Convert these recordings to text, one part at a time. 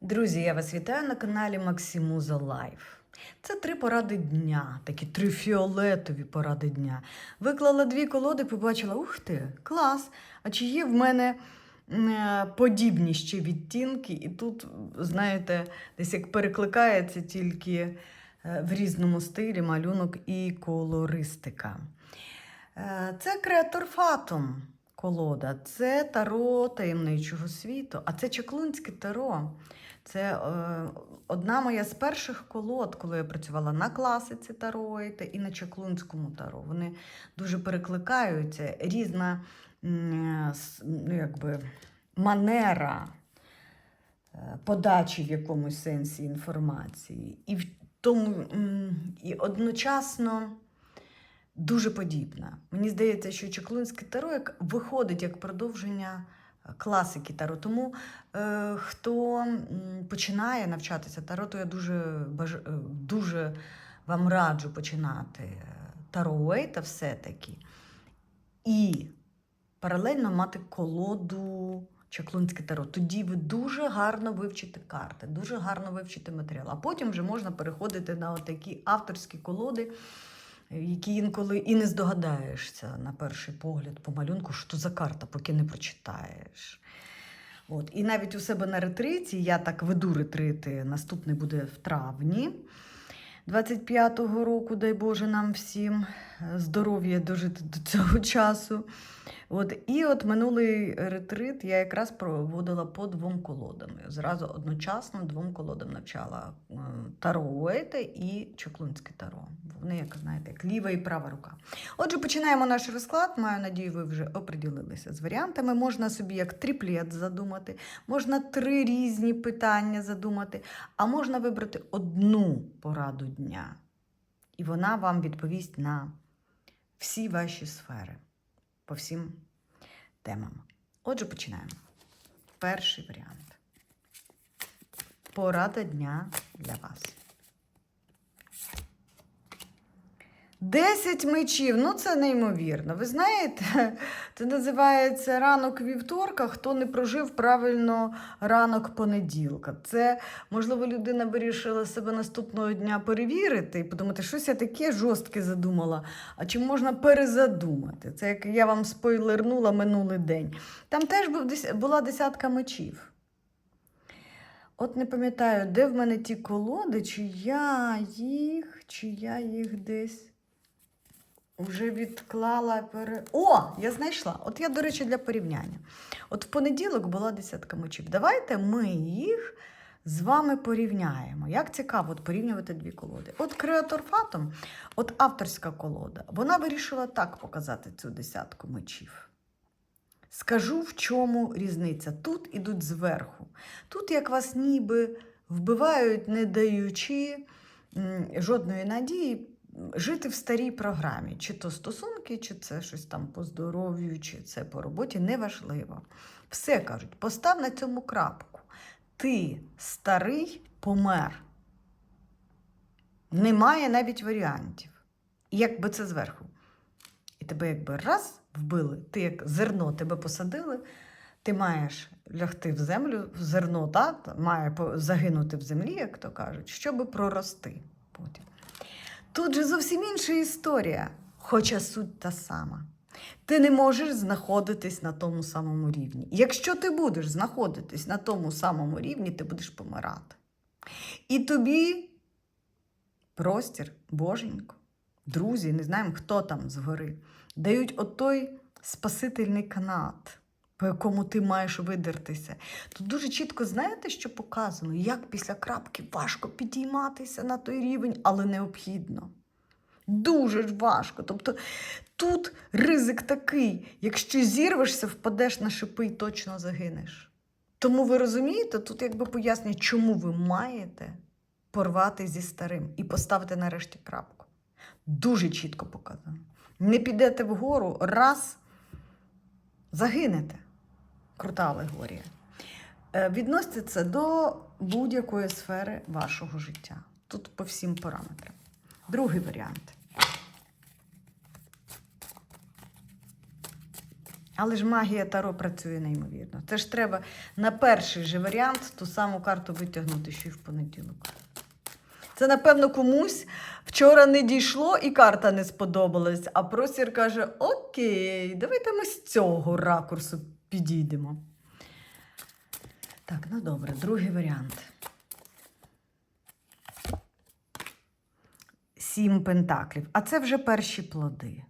Друзі, я вас вітаю на каналі Максимуза Лайф. Це три поради дня, такі три фіолетові поради дня. Виклала дві колоди, побачила, ух ти, клас! А чи є в мене е, подібні ще відтінки? І тут, знаєте, десь як перекликається тільки е, в різному стилі малюнок і колористика. Е, Це креатор Фатум колода, це таро таємничого світу, а це чаклунське таро. Це е, одна моя з перших колод, коли я працювала на класиці таро і на чаклунському таро. Вони дуже перекликаються, різна ну, якби, манера е, подачі в якомусь сенсі інформації. І в тому і одночасно дуже подібна. Мені здається, що Чаклунське таро виходить як продовження е, класики таро. Тому е, хто починає навчатися таро, то я дуже, е, дуже вам раджу починати е, таро Уейта все-таки. І паралельно мати колоду Чаклунське таро. Тоді ви дуже гарно вивчите карти, дуже гарно вивчите матеріал. А потім вже можна переходити на такі авторські колоди, які інколи і не здогадаєшся на перший погляд по малюнку, що за карта, поки не прочитаєш. От. І навіть у себе на ретриті, я так веду ретрити, наступний буде в травні 25-го року, дай Боже нам всім е, здоров'я дожити до цього часу. От, і от минулий ретрит я якраз проводила по двом колодам. Зразу одночасно двом колодам навчала е, Таро Уейта і Чоклунське Таро. Вони, як знаєте, як ліва і права рука. Отже, починаємо наш розклад. Маю надію, ви вже оприділилися з варіантами. Можна собі як тріплет задумати, можна три різні питання задумати, а можна вибрати одну пораду дня. І вона вам відповість на всі ваші сфери по всім темам. Отже, починаємо. Перший варіант. Порада дня для вас. Десять мечів, ну це неймовірно. Ви знаєте, це називається ранок вівторка, хто не прожив правильно ранок понеділка. Це, можливо, людина вирішила себе наступного дня перевірити і подумати, щось я таке жорстке задумала. А чи можна перезадумати? Це як я вам спойлернула минулий день. Там теж була десятка мечів. От не пам'ятаю, де в мене ті колоди, чи я їх, чи я їх десь вже відклала. Пере... О, я знайшла. От я, до речі, для порівняння. От в понеділок була десятка мечів. Давайте ми їх з вами порівняємо. Як цікаво от порівнювати дві колоди. От Креатор Фатом, от авторська колода, вона вирішила так показати цю десятку мечів. Скажу, в чому різниця. Тут ідуть зверху. Тут як вас ніби вбивають, не даючи жодної надії жити в старій програмі. Чи то стосунки, чи це щось там по здоров'ю, чи це по роботі, неважливо. Все кажуть, постав на цьому крапку. Ти старий помер. Немає навіть варіантів. І якби це зверху. І тебе якби раз вбили, ти як зерно тебе посадили, ти маєш лягти в землю, зерно так, має загинути в землі, як то кажуть, щоб прорости. Тут же зовсім інша історія, хоча суть та сама. Ти не можеш знаходитись на тому самому рівні. Якщо ти будеш знаходитись на тому самому рівні, ти будеш помирати. І тобі простір, боженько, друзі, не знаємо, хто там згори, дають отой спасительний канат, по якому ти маєш видертися. Тут дуже чітко знаєте, що показано, як після крапки важко підійматися на той рівень, але необхідно. Дуже ж важко. Тобто тут ризик такий, якщо зірвешся, впадеш на шипи і точно загинеш. Тому ви розумієте, тут якби пояснює, чому ви маєте порвати зі старим і поставити нарешті крапку. Дуже чітко показано. Не підете вгору, раз загинете. Крута алегорія. Е, Відноситься до будь-якої сфери вашого життя. Тут по всім параметрам. Другий варіант. Але ж магія Таро працює неймовірно. Це ж треба на перший же варіант ту саму карту витягнути, що й в понеділок. Це, напевно, комусь вчора не дійшло і карта не сподобалась, а простір каже: Окей, давайте ми з цього ракурсу підійдемо. Так, ну добре, другий варіант. Сім пентаклів. А це вже перші плоди.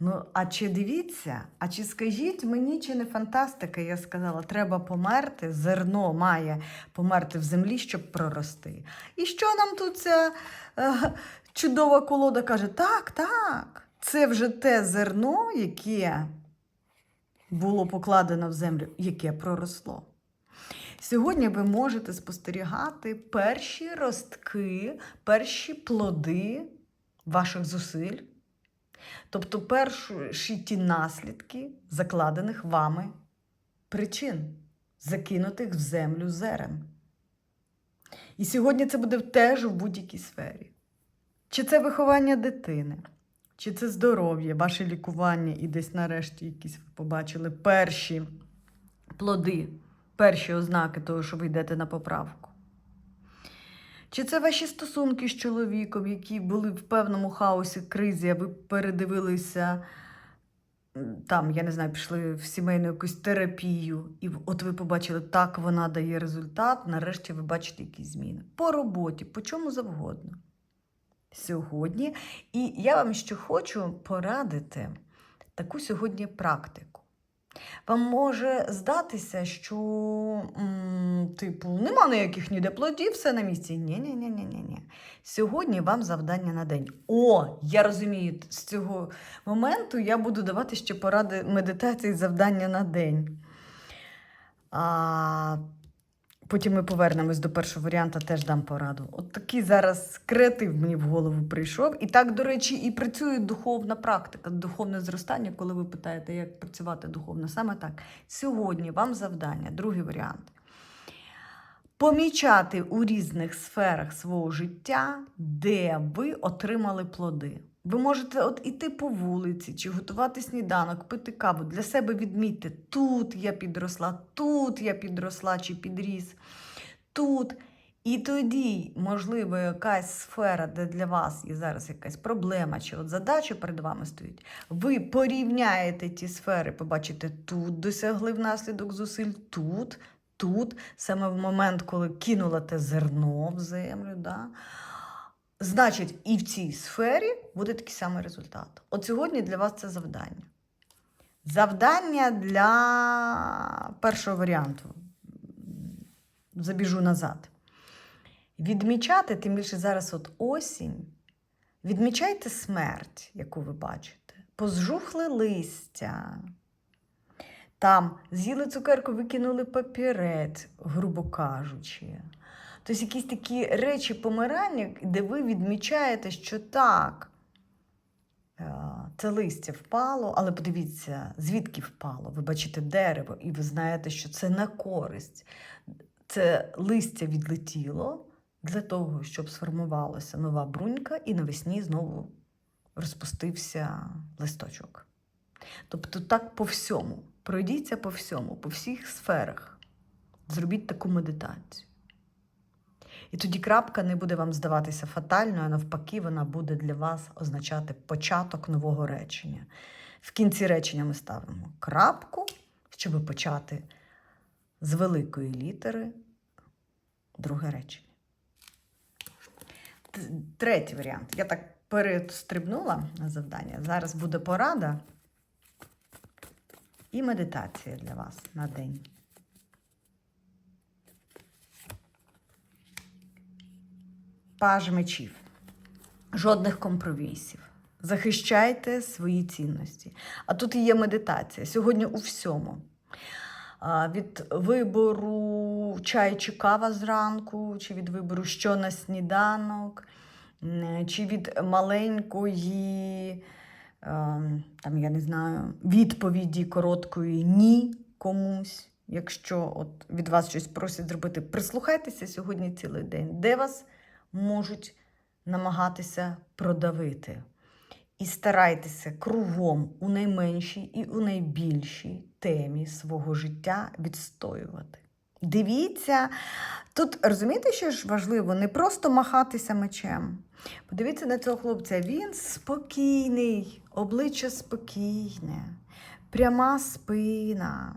Ну, а чи дивіться, а чи скажіть мені, чи не фантастика? Я сказала, треба померти, зерно має померти в землі, щоб прорости. І що нам тут ця е, чудова колода каже? Так, так, це вже те зерно, яке було покладено в землю, яке проросло. Сьогодні ви можете спостерігати перші ростки, перші плоди ваших зусиль. Тобто перші ті наслідки закладених вами причин, закинутих в землю зерен. І сьогодні це буде теж в будь-якій сфері. Чи це виховання дитини, чи це здоров'я, ваше лікування, і десь нарешті якісь ви побачили перші плоди, перші ознаки того, що ви йдете на поправку. Чи це ваші стосунки з чоловіком, які були в певному хаосі, кризі, а ви передивилися там, я не знаю, пішли в сімейну якусь терапію, і от ви побачили, так вона дає результат, нарешті ви бачите якісь зміни. По роботі, по чому завгодно. Сьогодні. І я вам ще хочу порадити таку сьогодні практику. Вам може здатися, що, типу, нема ніяких ніде плодів, все на місці. Ні, ні, ні, ні, ні, ні. Сьогодні вам завдання на день. О, я розумію, з цього моменту я буду давати ще поради медитації завдання на день. А, потім ми повернемось до першого варіанта, теж дам пораду. От такий зараз креатив мені в голову прийшов. І так, до речі, і працює духовна практика, духовне зростання, коли ви питаєте, як працювати духовно. Саме так. Сьогодні вам завдання, другий варіант. Помічати у різних сферах свого життя, де ви отримали плоди. Ви можете от іти по вулиці чи готувати сніданок, пити каву. Для себе відмітьте, тут я підросла, тут я підросла чи підріс, тут. І тоді, можливо, якась сфера, де для вас є зараз якась проблема чи от задача перед вами стоїть, ви порівняєте ті сфери, побачите, тут досягли внаслідок зусиль, тут, тут, саме в момент, коли кинула те зерно в землю. Да? Значить, і в цій сфері буде такий самий результат. От сьогодні для вас це завдання. Завдання для першого варіанту. Забіжу назад. Відмічати, тим більше зараз от осінь. Відмічайте смерть, яку ви бачите. Позжухли листя. Там з'їли цукерку, викинули папірець, грубо кажучи. Тобто якісь такі речі помирання, де ви відмічаєте, що так, е, це листя впало, але подивіться, звідки впало. Ви бачите дерево, і ви знаєте, що це на користь. Це листя відлетіло для того, щоб сформувалася нова брунька, і навесні знову розпустився листочок. Тобто, так по всьому. Пройдіться по всьому, по всіх сферах. Зробіть таку медитацію. І тоді крапка не буде вам здаватися фатальною, а навпаки, вона буде для вас означати початок нового речення. В кінці речення ми ставимо крапку, щоб почати з великої літери друге речення. Третій варіант. Я так перестрибнула на завдання. Зараз буде порада і медитація для вас на день. Паж мечів. Жодних компромісів. Захищайте свої цінності. А тут і є медитація. Сьогодні у всьому. Від вибору чай чи кава зранку, чи від вибору що на сніданок, чи від маленької, ем, там, я не знаю, відповіді короткої ні комусь. Якщо от від вас щось просять зробити, прислухайтеся сьогодні цілий день, де вас можуть намагатися продавити. І старайтеся кругом у найменшій і у найбільшій темі свого життя відстоювати. Дивіться, тут розумієте, що ж важливо, не просто махатися мечем. Подивіться на цього хлопця. Він спокійний, обличчя спокійне, пряма спина,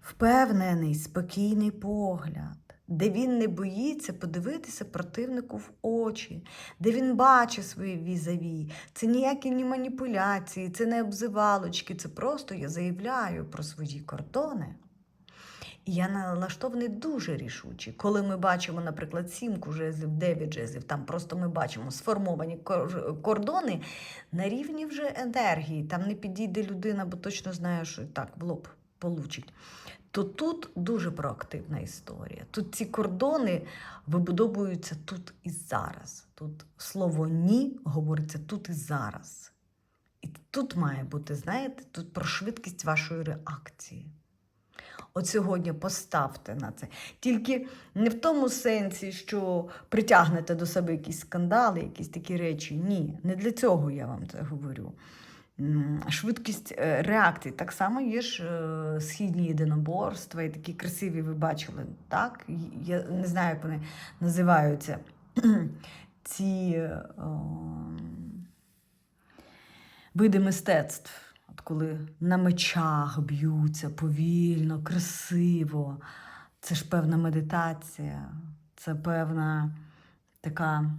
впевнений, спокійний погляд, де він не боїться подивитися противнику в очі, де він бачить свої візаві. Це ніякі не маніпуляції, це не обзивалочки, це просто я заявляю про свої кордони. І я налаштований дуже рішуче. Коли ми бачимо, наприклад, сімку жезлів, дев'ять жезлів, там просто ми бачимо сформовані кордони на рівні вже енергії. Там не підійде людина, бо точно знає, що так в лоб получить. То тут дуже проактивна історія. Тут ці кордони вибудовуються тут і зараз. Тут слово ні говориться тут і зараз. І тут має бути, знаєте, тут про швидкість вашої реакції. От сьогодні поставте на це. Тільки не в тому сенсі, що притягнете до себе якісь скандали, якісь такі речі. Ні, не для цього я вам це говорю. Швидкість е, реакції. Так само є ж е, східні єдиноборства, і такі красиві ви бачили. Так? Я не знаю, як вони називаються. Ці е, ем, види мистецтв. От коли на мечах б'ються повільно, красиво. Це ж певна медитація, це певна така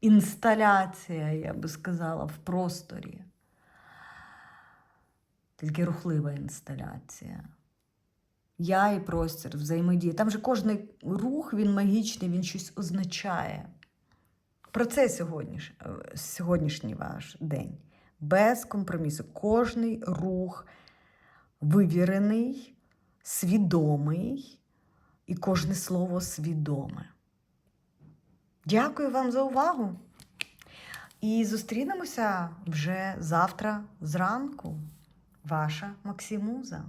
інсталяція, я би сказала, в просторі. Тільки рухлива інсталяція. Я і простір, взаємодія. Там же кожний рух, він магічний, він щось означає. Про це сьогодніш, е, сьогоднішній ваш день. Без компромісу. Кожний рух вивірений, свідомий, і кожне слово свідоме. Дякую вам за увагу. І зустрінемося вже завтра зранку. Ваша Максимуза.